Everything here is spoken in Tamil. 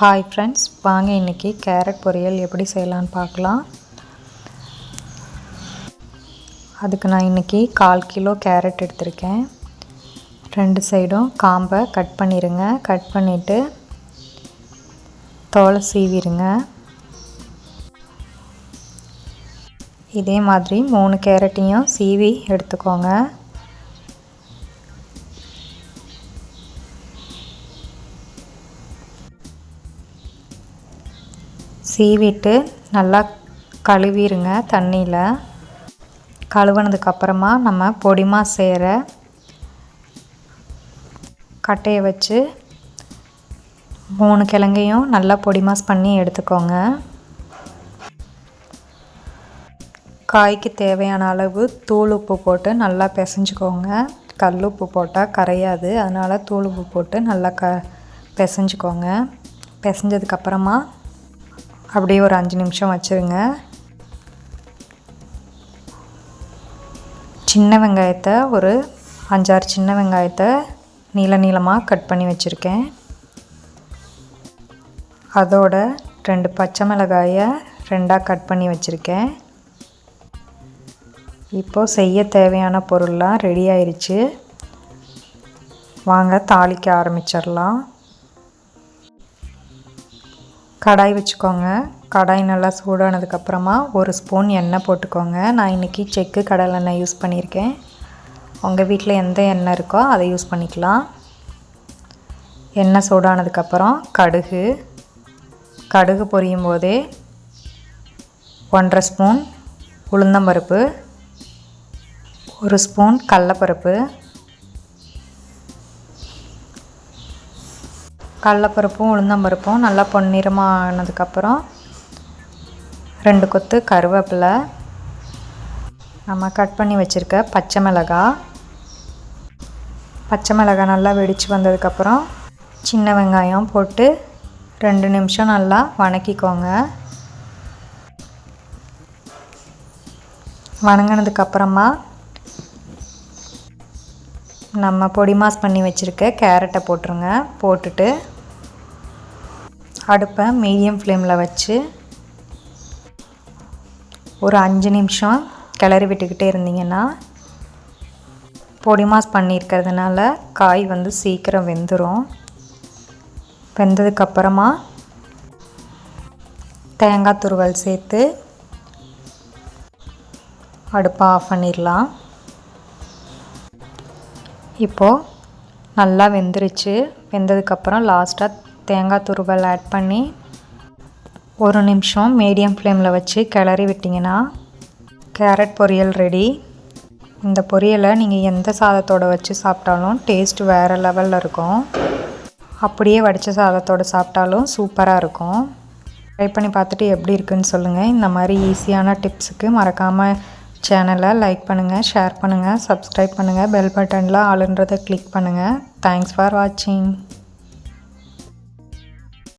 ஹாய் ஃப்ரெண்ட்ஸ் வாங்க இன்றைக்கி கேரட் பொரியல் எப்படி செய்யலான்னு பார்க்கலாம். அதுக்கு நான் இன்றைக்கி கால் கிலோ கேரட் எடுத்திருக்கேன். ரெண்டு சைடும் காம்பை கட் பண்ணிடுங்க கட் பண்ணிவிட்டு தோலை சீவிடுங்க இதே மாதிரி மூணு கேரட்டையும் சீவி எடுத்துக்கோங்க. சீவிட்டு நல்லா கழுவிடுங்க தண்ணியில். கழுவுனதுக்கப்புறமா நம்ம பொடிமா சேர கட்டையை வச்சு மூணு கிழங்கையும் நல்லா பொடிமாஸ் பண்ணி எடுத்துக்கோங்க. காய்க்கு தேவையான அளவு தூள் உப்பு போட்டு நல்லா பிசைஞ்சுக்கோங்க. கல் உப்பு போட்டால் கரையாது அதனால் தூள் உப்பு போட்டு நல்லா க பிசைஞ்சுக்கோங்க. பிசைஞ்சதுக்கப்புறமா அப்படியே ஒரு அஞ்சு நிமிஷம் வச்சுருங்க. சின்ன வெங்காயத்தை ஒரு அஞ்சாறு சின்ன வெங்காயத்தை நீள நீளமாக கட் பண்ணி வச்சுருக்கேன். அதோட ரெண்டு பச்சை மிளகாயை ரெண்டாக கட் பண்ணி வச்சுருக்கேன். இப்போது செய்ய தேவையான பொருள்லாம் ரெடி ஆயிடுச்சு வாங்க தாளிக்க ஆரம்பிச்சிடலாம். கடாய் வச்சுக்கோங்க. கடாய் நல்லா சூடானதுக்கப்புறமா ஒரு ஸ்பூன் எண்ணெய் போட்டுக்கோங்க. நான் இன்றைக்கி செக்கு கடலெண்ணெய் யூஸ் பண்ணியிருக்கேன். உங்கள் வீட்டில் எந்த எண்ணெய் இருக்கோ அதை யூஸ் பண்ணிக்கலாம். எண்ணெய் சூடானதுக்கப்புறம் கடுகு. கடுகு பொரியும் போதே ஒன்றரை ஸ்பூன் உளுந்தம்பருப்பு ஒரு ஸ்பூன் கடலப்பருப்பு கடலப்பருப்பும் உளுந்தம்பருப்பும் நல்லா பொன்னிறமாக ஆனதுக்கப்புறம் ரெண்டு கொத்து கருவேப்பிலை. நம்ம கட் பண்ணி வச்சுருக்க பச்சை மிளகாய் பச்சை மிளகாய் நல்லா வெடித்து வந்ததுக்கப்புறம் சின்ன வெங்காயம் போட்டு ரெண்டு நிமிஷம் நல்லா வணக்கிக்கோங்க. வணங்கினதுக்கப்புறமா நம்ம பொடி மாஸ் பண்ணி வச்சுருக்க கேரட்டை போட்டுருங்க. போட்டுட்டு அடுப்பை மீடியம் ஃப்ளேமில் வச்சு ஒரு அஞ்சு நிமிஷம் கிளறி விட்டுக்கிட்டே இருந்தீங்கன்னா பொடி மாஸ் பண்ணியிருக்கிறதுனால காய் வந்து சீக்கிரம் வெந்துடும் வெந்ததுக்கப்புறமா தேங்காய் துருவல் சேர்த்து அடுப்பை ஆஃப் பண்ணிடலாம். இப்போது நல்லா வெந்துருச்சு. வெந்ததுக்கப்புறம் லாஸ்ட்டாக தேங்காய் துருவல் ஆட் பண்ணி ஒரு நிமிஷம் மீடியம் ஃப்ளேமில் வச்சு கிளறி விட்டிங்கன்னா கேரட் பொரியல் ரெடி இந்த பொரியலை நீங்கள் எந்த சாதத்தோடு வச்சு சாப்பிட்டாலும் டேஸ்ட் வேறு லெவலில் இருக்கும். அப்படியே வடித்த சாதத்தோடு சாப்பிட்டாலும் சூப்பராக இருக்கும். ட்ரை பண்ணி பார்த்துட்டு எப்படி இருக்குன்னு சொல்லுங்கள் இந்த மாதிரி ஈஸியான டிப்ஸுக்கு மறக்காமல் சேனலை லைக் பண்ணுங்கள் ஷேர் பண்ணுங்கள் சப்ஸ்கிரைப் பண்ணுங்கள் பெல் பட்டனில் ஆளுன்றதை கிளிக் பண்ணுங்கள் தேங்க்ஸ் ஃபார் வாட்சிங்